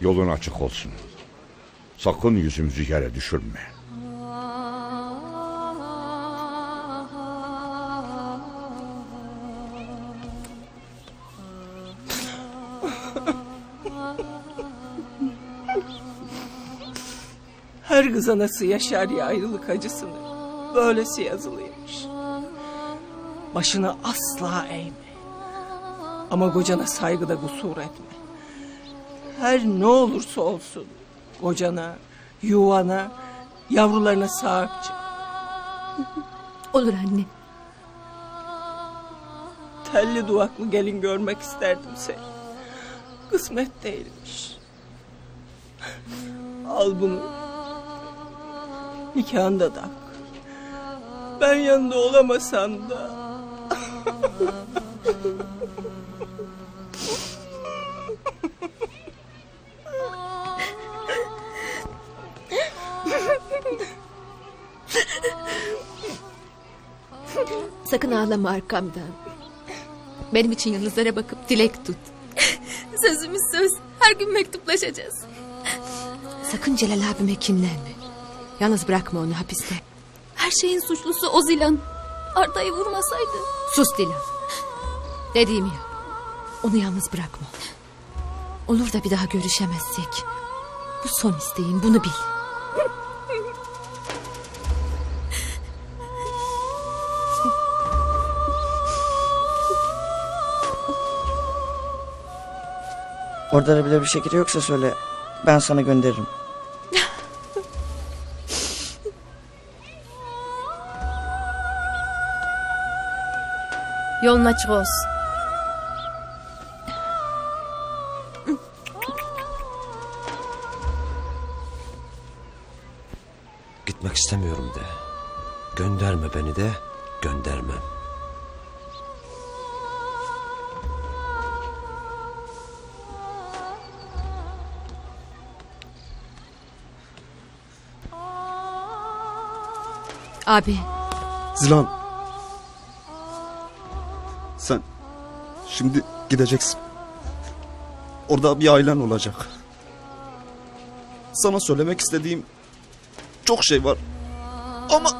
Yolun açık olsun. Sakın yüzümüzü yere düşürme. Her kız anası yaşar ya ayrılık acısını. Böylesi yazılıymış. Başını asla eğme. Ama kocana saygıda kusur etme. Her ne olursa olsun kocana, yuvana, yavrularına sahip çık. Olur anne. Telli duvaklı gelin görmek isterdim seni. Kısmet değilmiş. Al bunu. Nikahında tak. Ben yanında olamasam da. Sakın ağlama arkamdan. Benim için yıldızlara bakıp dilek tut. Sözümüz söz. Her gün mektuplaşacağız. Sakın Celal abime kinlenme. Yalnız bırakma onu hapiste. Her şeyin suçlusu o Zilan. Arda'yı vurmasaydı. Sus Dilan. Dediğimi yap. Onu yalnız bırakma. Olur da bir daha görüşemezsek. Bu son isteğim bunu bil. Orada da bile bir şekilde yoksa söyle. Ben sana gönderirim. Yolun açık olsun. Gitmek istemiyorum de. Gönderme beni de göndermem. Abi Zilan. Sen şimdi gideceksin. Orada bir ailen olacak. Sana söylemek istediğim çok şey var. Ama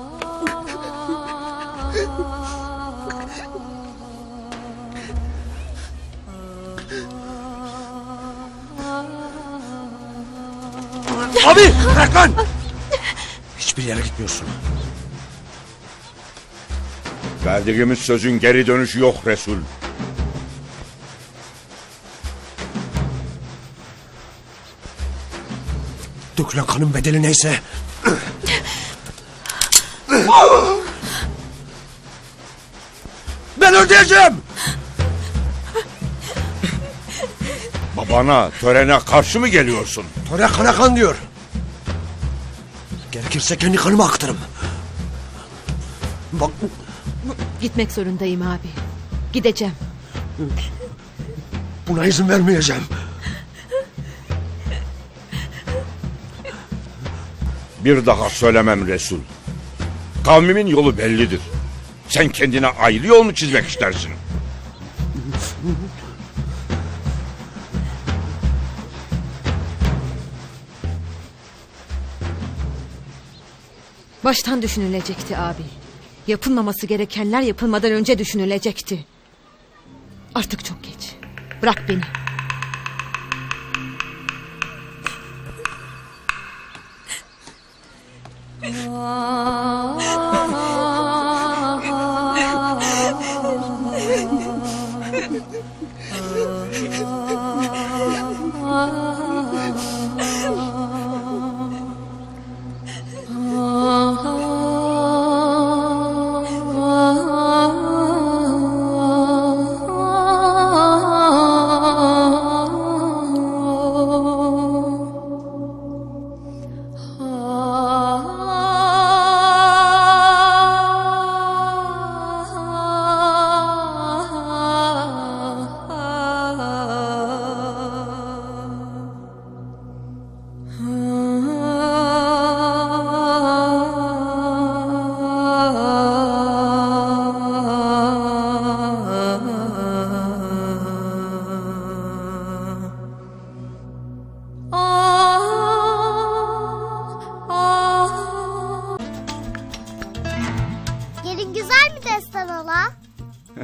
Abi bırak lan! Hiçbir yere gitmiyorsun. Verdiğimiz sözün geri dönüşü yok Resul. Dökülen kanın bedeli neyse. ben ödeyeceğim! Babana, törene karşı mı geliyorsun? Töre kana kan diyor. Gerekirse kendi kanımı aktarım. Bak gitmek zorundayım abi. Gideceğim. buna izin vermeyeceğim. Bir daha söylemem Resul. Kavmimin yolu bellidir. Sen kendine ayrı yol mu çizmek istersin? Baştan düşünülecekti abi. Yapılmaması gerekenler yapılmadan önce düşünülecekti. Artık çok geç. Bırak beni.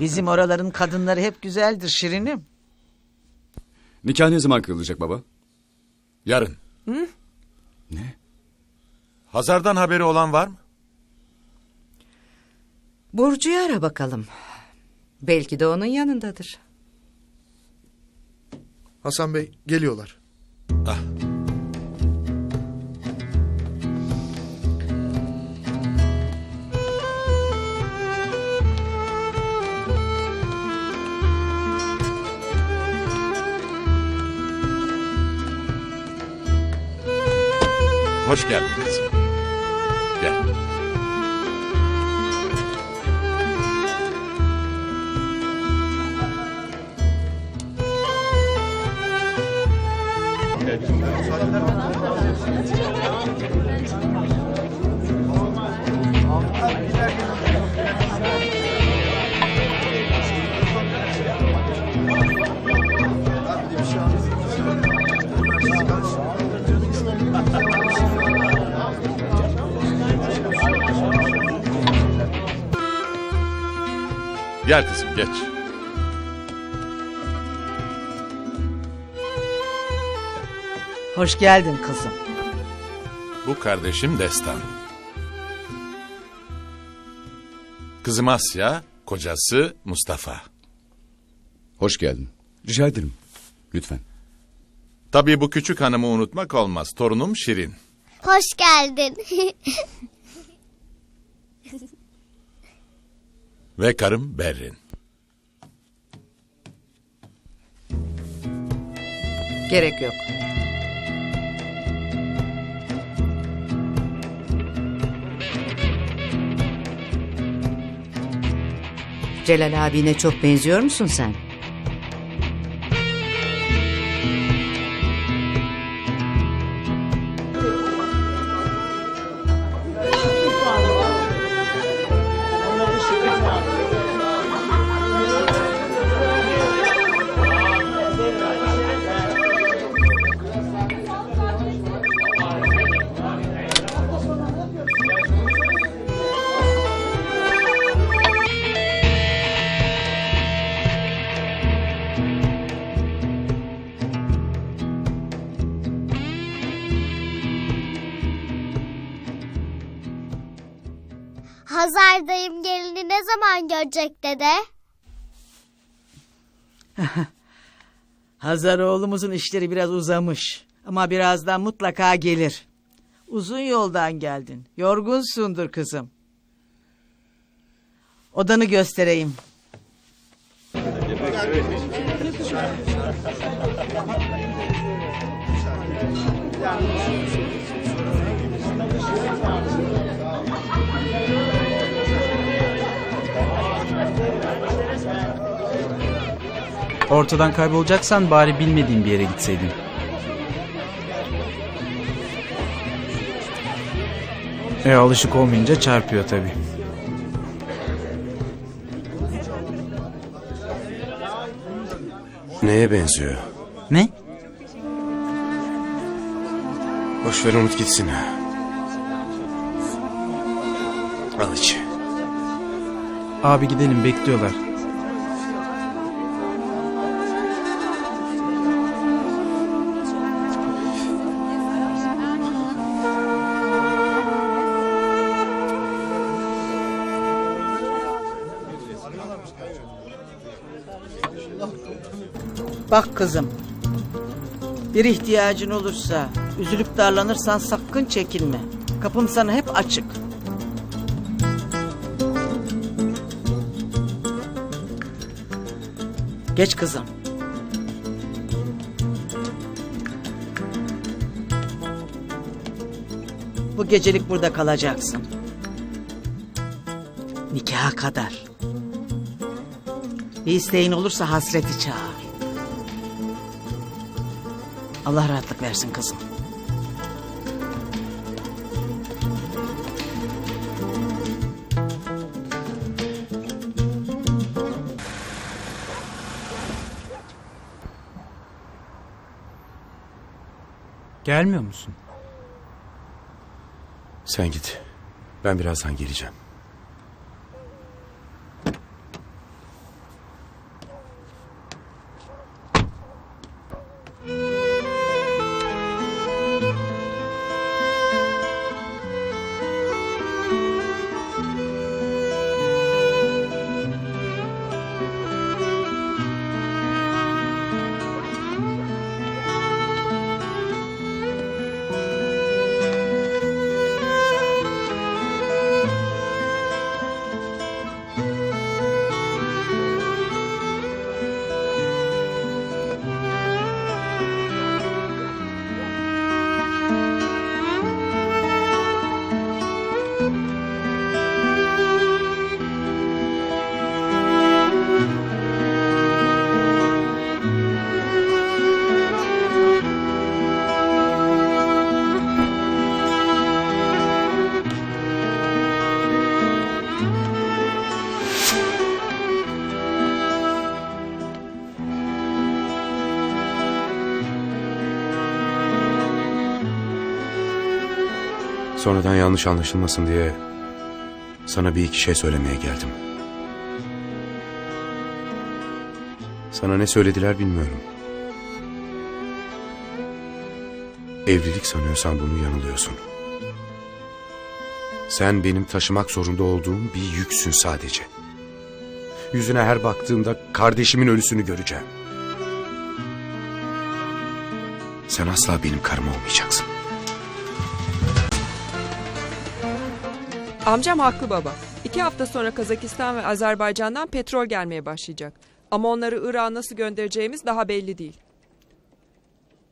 Bizim oraların kadınları hep güzeldir Şirinim. Nikah ne zaman kıyılacak baba? Yarın. Ne? Hazar'dan haberi olan var mı? Burcu'yu ara bakalım. Belki de onun yanındadır. Hasan Bey geliyorlar. Hoş geldin kızım. Gel. Gel kızım geç. Hoş geldin kızım. Bu kardeşim Destan. Kızım Asya, kocası Mustafa. Hoş geldin. Rica ederim. Lütfen. Tabii bu küçük hanımı unutmak olmaz. Torunum Şirin. Hoş geldin. Ve karım Berrin. Gerek yok. Celal abine çok benziyor musun sen? Hazar dayım gelini ne zaman görecek dede? Hazar oğlumuzun işleri biraz uzamış. Ama birazdan mutlaka gelir. Uzun yoldan geldin. Yorgunsundur kızım. Odanı göstereyim. Ortadan kaybolacaksan bari bilmediğin bir yere gitseydin. E alışık olmayınca çarpıyor tabii. Neye benziyor? Ne? Boş ver unut gitsin. Al iç. Abi gidelim bekliyorlar. Bak kızım. Bir ihtiyacın olursa, üzülüp darlanırsan sakın çekinme. Kapım sana hep açık. Geç kızım. Bu gecelik burada kalacaksın. Nikaha kadar. Bir isteğin olursa hasreti çağır. Allah rahatlık versin kızım. Gelmiyor musun? Sen git. Ben birazdan geleceğim. Sonradan yanlış anlaşılmasın diye sana bir iki şey söylemeye geldim. Sana ne söylediler bilmiyorum. Evlilik sanıyorsan bunu yanılıyorsun. Sen benim taşımak zorunda olduğum bir yüksün sadece. Yüzüne her baktığımda kardeşimin ölüsünü göreceğim. Sen asla benim karım olmayacaksın. Amcam haklı baba. İki hafta sonra Kazakistan ve Azerbaycan'dan petrol gelmeye başlayacak. Ama onları Irak'a nasıl göndereceğimiz daha belli değil.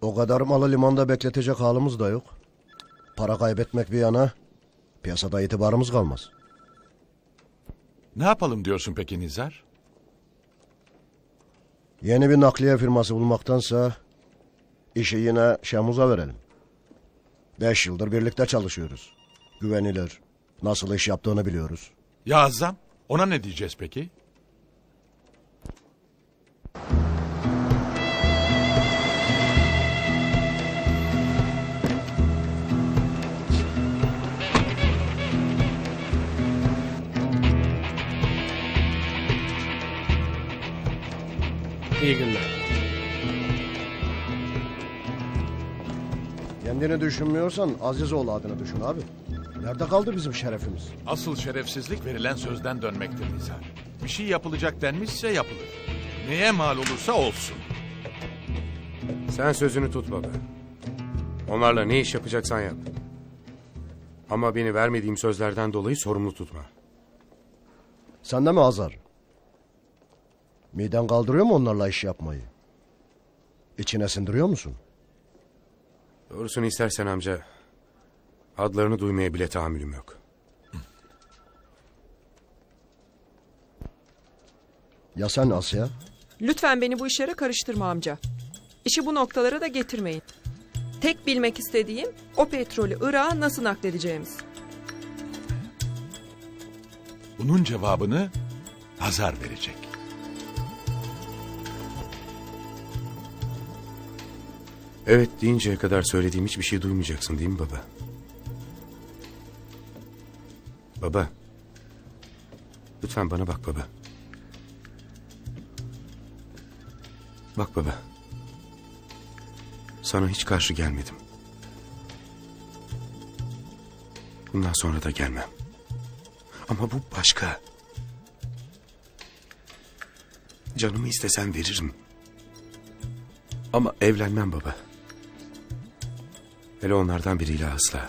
O kadar malı limanda bekletecek halimiz da yok. Para kaybetmek bir yana piyasada itibarımız kalmaz. Ne yapalım diyorsun peki Nizar? Yeni bir nakliye firması bulmaktansa işi yine Şemuz'a verelim. Beş yıldır birlikte çalışıyoruz. Güvenilir. Nasıl iş yaptığını biliyoruz. Ya Azam, ona ne diyeceğiz peki? İyi günler. Kendini düşünmüyorsan Azizoğlu adını düşün abi. Nerede kaldı bizim şerefimiz? Asıl şerefsizlik verilen sözden dönmektir Nizar. Bir şey yapılacak denmişse yapılır. Neye mal olursa olsun. Sen sözünü tut baba. Onlarla ne iş yapacaksan yap. Ama beni vermediğim sözlerden dolayı sorumlu tutma. Sende mi azar? Miden kaldırıyor mu onlarla iş yapmayı? İçine sindiriyor musun? Doğrusunu istersen amca, adlarını duymaya bile tahammülüm yok. Ya sen Asya? Lütfen beni bu işlere karıştırma amca. İşi bu noktalara da getirmeyin. Tek bilmek istediğim o petrolü Irak'a nasıl nakledeceğimiz. Bunun cevabını Hazar verecek. Evet deyinceye kadar söylediğim hiçbir şey duymayacaksın değil mi baba? Baba. Lütfen bana bak baba. Bak baba. Sana hiç karşı gelmedim. Bundan sonra da gelmem. Ama bu başka. Canımı istesen veririm. Ama evlenmem baba. Hele onlardan biriyle asla.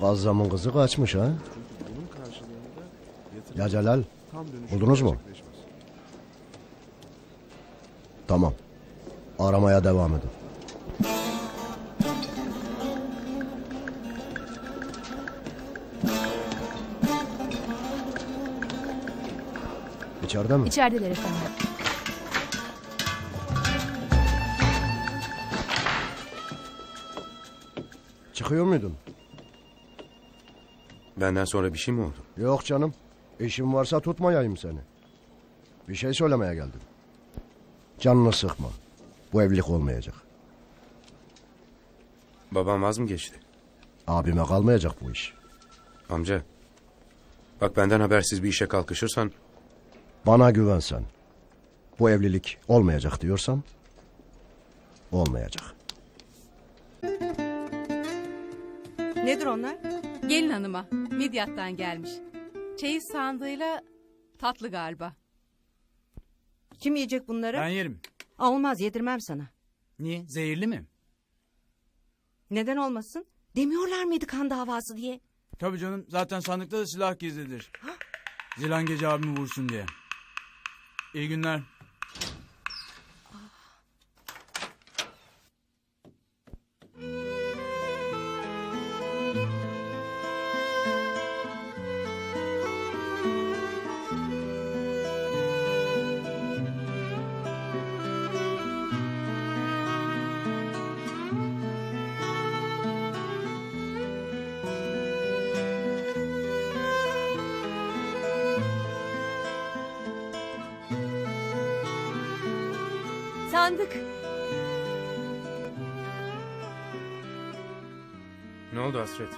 Demek Azzam'ın kızı kaçmış ha? Ya Celal, buldunuz mu? Tamam. Aramaya devam edin. İçeride mi? İçerideler efendim. Çıkıyor muydun? Benden sonra bir şey mi oldu? Yok canım. İşim varsa tutmayayım seni. Bir şey söylemeye geldim. Canını sıkma. Bu evlilik olmayacak. Babam vaz mı geçti? Abime kalmayacak bu iş. Amca. Bak benden habersiz bir işe kalkışırsan Bana güven sen. Bu evlilik olmayacak diyorsan olmayacak. Nedir onlar? Gelin hanıma Midyat'tan gelmiş. Çeyiz sandığıyla tatlı galiba. Kim yiyecek bunları? Ben yerim. Aa, olmaz yedirmem sana. Niye? Zehirli mi? Neden olmasın? Demiyorlar mıydı kan davası diye? Tabii canım. Zaten sandıkta da silah gizlidir. Zilan gece abimi vursun diye. İyi günler. Ne oldu Hasret?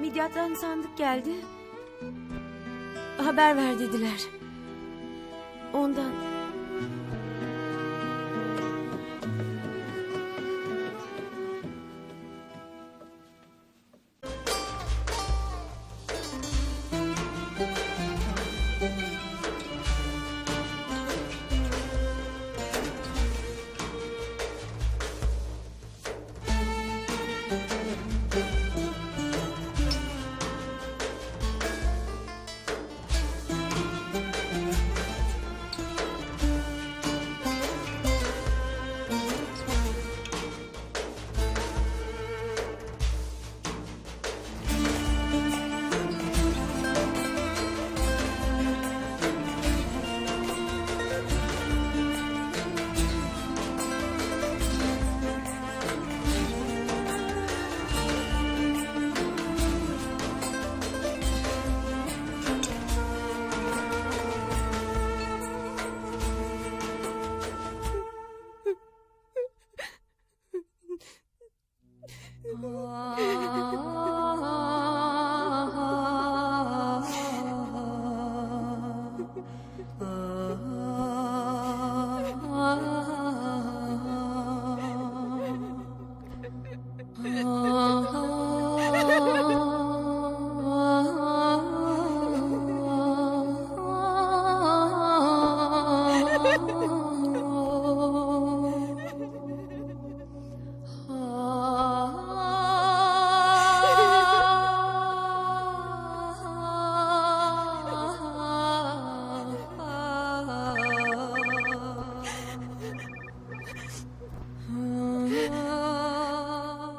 Midyat'tan sandık geldi. Haber ver dediler. Ondan.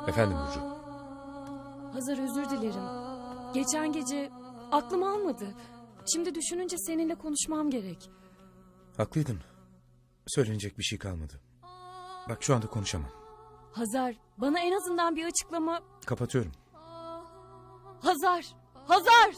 Efendim Burcu. Hazar özür dilerim. Geçen gece aklım almadı. Şimdi düşününce seninle konuşmam gerek. Haklıydın. Söylenecek bir şey kalmadı. Bak şu anda konuşamam. Hazar, bana en azından bir açıklama... Kapatıyorum. Hazar! Hazar!